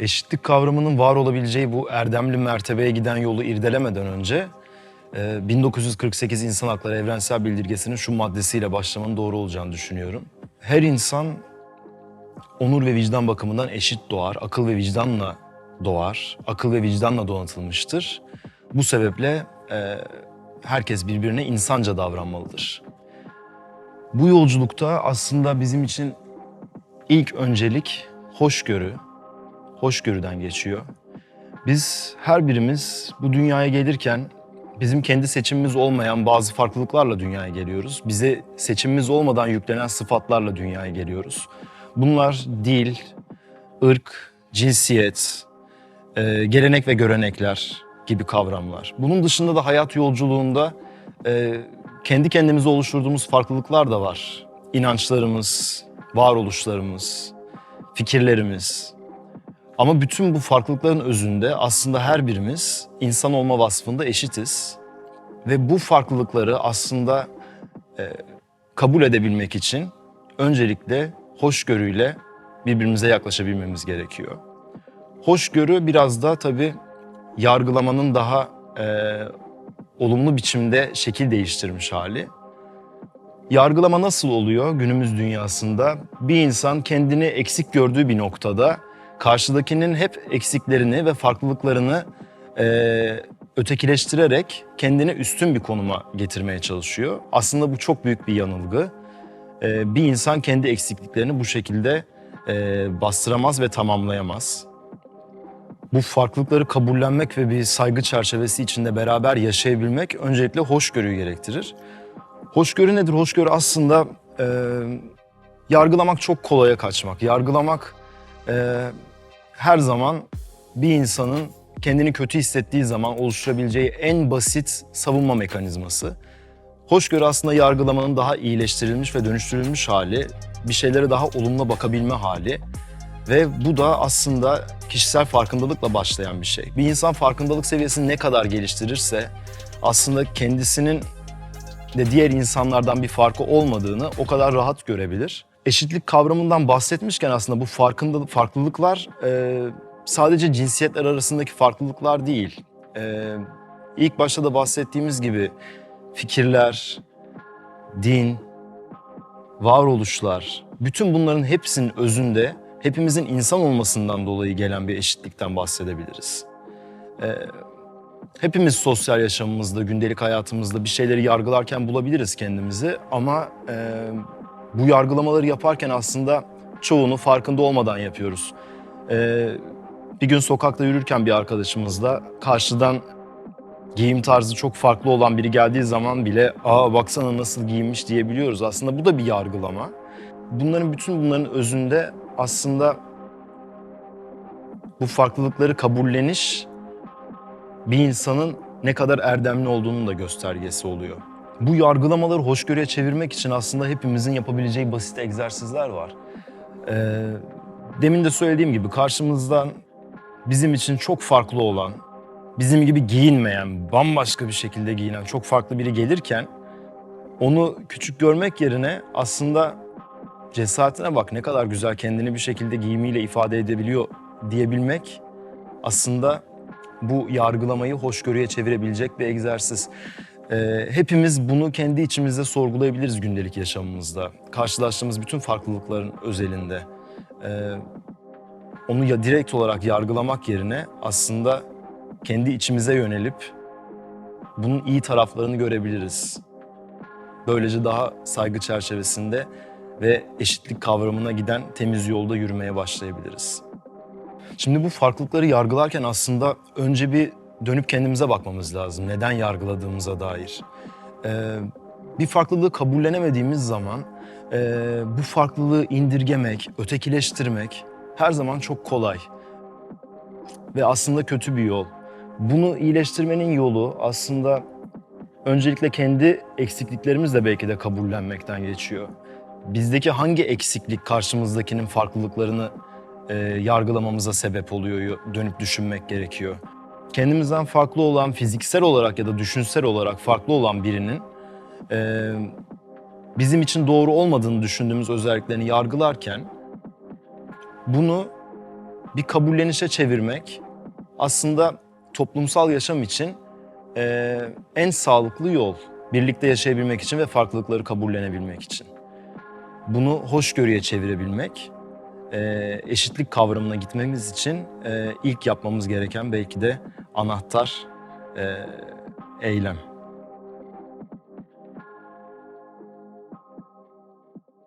Eşitlik kavramının var olabileceği bu erdemli mertebeye giden yolu irdelemeden önce e, 1948 İnsan Hakları Evrensel Bildirgesi'nin şu maddesiyle başlamanın doğru olacağını düşünüyorum. Her insan onur ve vicdan bakımından eşit doğar, akıl ve vicdanla doğar, akıl ve vicdanla donatılmıştır. Bu sebeple e, herkes birbirine insanca davranmalıdır. Bu yolculukta aslında bizim için ilk öncelik hoşgörü, hoşgörüden geçiyor. Biz her birimiz bu dünyaya gelirken bizim kendi seçimimiz olmayan bazı farklılıklarla dünyaya geliyoruz. Bize seçimimiz olmadan yüklenen sıfatlarla dünyaya geliyoruz. Bunlar dil, ırk, cinsiyet, e, gelenek ve görenekler gibi kavramlar. Bunun dışında da hayat yolculuğunda e, kendi kendimize oluşturduğumuz farklılıklar da var. İnançlarımız, varoluşlarımız, fikirlerimiz. Ama bütün bu farklılıkların özünde aslında her birimiz insan olma vasfında eşitiz. Ve bu farklılıkları aslında e, kabul edebilmek için öncelikle hoşgörüyle birbirimize yaklaşabilmemiz gerekiyor. Hoşgörü biraz da tabii yargılamanın daha e, olumlu biçimde şekil değiştirmiş hali. Yargılama nasıl oluyor günümüz dünyasında? Bir insan kendini eksik gördüğü bir noktada karşıdakinin hep eksiklerini ve farklılıklarını e, ötekileştirerek kendini üstün bir konuma getirmeye çalışıyor. Aslında bu çok büyük bir yanılgı. E, bir insan kendi eksikliklerini bu şekilde e, bastıramaz ve tamamlayamaz. Bu farklılıkları kabullenmek ve bir saygı çerçevesi içinde beraber yaşayabilmek öncelikle hoşgörüyü gerektirir. Hoşgörü nedir? Hoşgörü aslında e, yargılamak çok kolaya kaçmak. Yargılamak e, her zaman bir insanın kendini kötü hissettiği zaman oluşturabileceği en basit savunma mekanizması. Hoşgörü aslında yargılamanın daha iyileştirilmiş ve dönüştürülmüş hali, bir şeylere daha olumlu bakabilme hali ve bu da aslında kişisel farkındalıkla başlayan bir şey. Bir insan farkındalık seviyesini ne kadar geliştirirse aslında kendisinin de diğer insanlardan bir farkı olmadığını o kadar rahat görebilir. Eşitlik kavramından bahsetmişken aslında bu farkındalık, farklılıklar e, sadece cinsiyetler arasındaki farklılıklar değil. E, ilk başta da bahsettiğimiz gibi fikirler, din, varoluşlar, bütün bunların hepsinin özünde hepimizin insan olmasından dolayı gelen bir eşitlikten bahsedebiliriz. E, hepimiz sosyal yaşamımızda, gündelik hayatımızda bir şeyleri yargılarken bulabiliriz kendimizi ama e, bu yargılamaları yaparken aslında çoğunu farkında olmadan yapıyoruz. E, bir gün sokakta yürürken bir arkadaşımızla karşıdan giyim tarzı çok farklı olan biri geldiği zaman bile aa baksana nasıl giyinmiş diyebiliyoruz. Aslında bu da bir yargılama. Bunların bütün bunların özünde aslında bu farklılıkları kabulleniş bir insanın ne kadar erdemli olduğunun da göstergesi oluyor. Bu yargılamaları hoşgörüye çevirmek için aslında hepimizin yapabileceği basit egzersizler var. Ee, demin de söylediğim gibi karşımızdan bizim için çok farklı olan, bizim gibi giyinmeyen, bambaşka bir şekilde giyinen çok farklı biri gelirken onu küçük görmek yerine aslında cesaretine bak ne kadar güzel kendini bir şekilde giyimiyle ifade edebiliyor diyebilmek aslında bu yargılamayı hoşgörüye çevirebilecek bir egzersiz. Ee, hepimiz bunu kendi içimizde sorgulayabiliriz gündelik yaşamımızda. Karşılaştığımız bütün farklılıkların özelinde. Ee, onu ya direkt olarak yargılamak yerine aslında kendi içimize yönelip bunun iyi taraflarını görebiliriz. Böylece daha saygı çerçevesinde ve eşitlik kavramına giden temiz yolda yürümeye başlayabiliriz. Şimdi bu farklılıkları yargılarken aslında önce bir dönüp kendimize bakmamız lazım. Neden yargıladığımıza dair. Ee, bir farklılığı kabullenemediğimiz zaman e, bu farklılığı indirgemek, ötekileştirmek her zaman çok kolay. Ve aslında kötü bir yol. Bunu iyileştirmenin yolu aslında öncelikle kendi eksikliklerimizle belki de kabullenmekten geçiyor. Bizdeki hangi eksiklik karşımızdakinin farklılıklarını e, yargılamamıza sebep oluyor dönüp düşünmek gerekiyor. kendimizden farklı olan, fiziksel olarak ya da düşünsel olarak farklı olan birinin e, bizim için doğru olmadığını düşündüğümüz özelliklerini yargılarken bunu bir kabullenişe çevirmek aslında toplumsal yaşam için e, en sağlıklı yol. Birlikte yaşayabilmek için ve farklılıkları kabullenebilmek için. Bunu hoşgörüye çevirebilmek, e, eşitlik kavramına gitmemiz için e, ilk yapmamız gereken belki de anahtar e, eylem.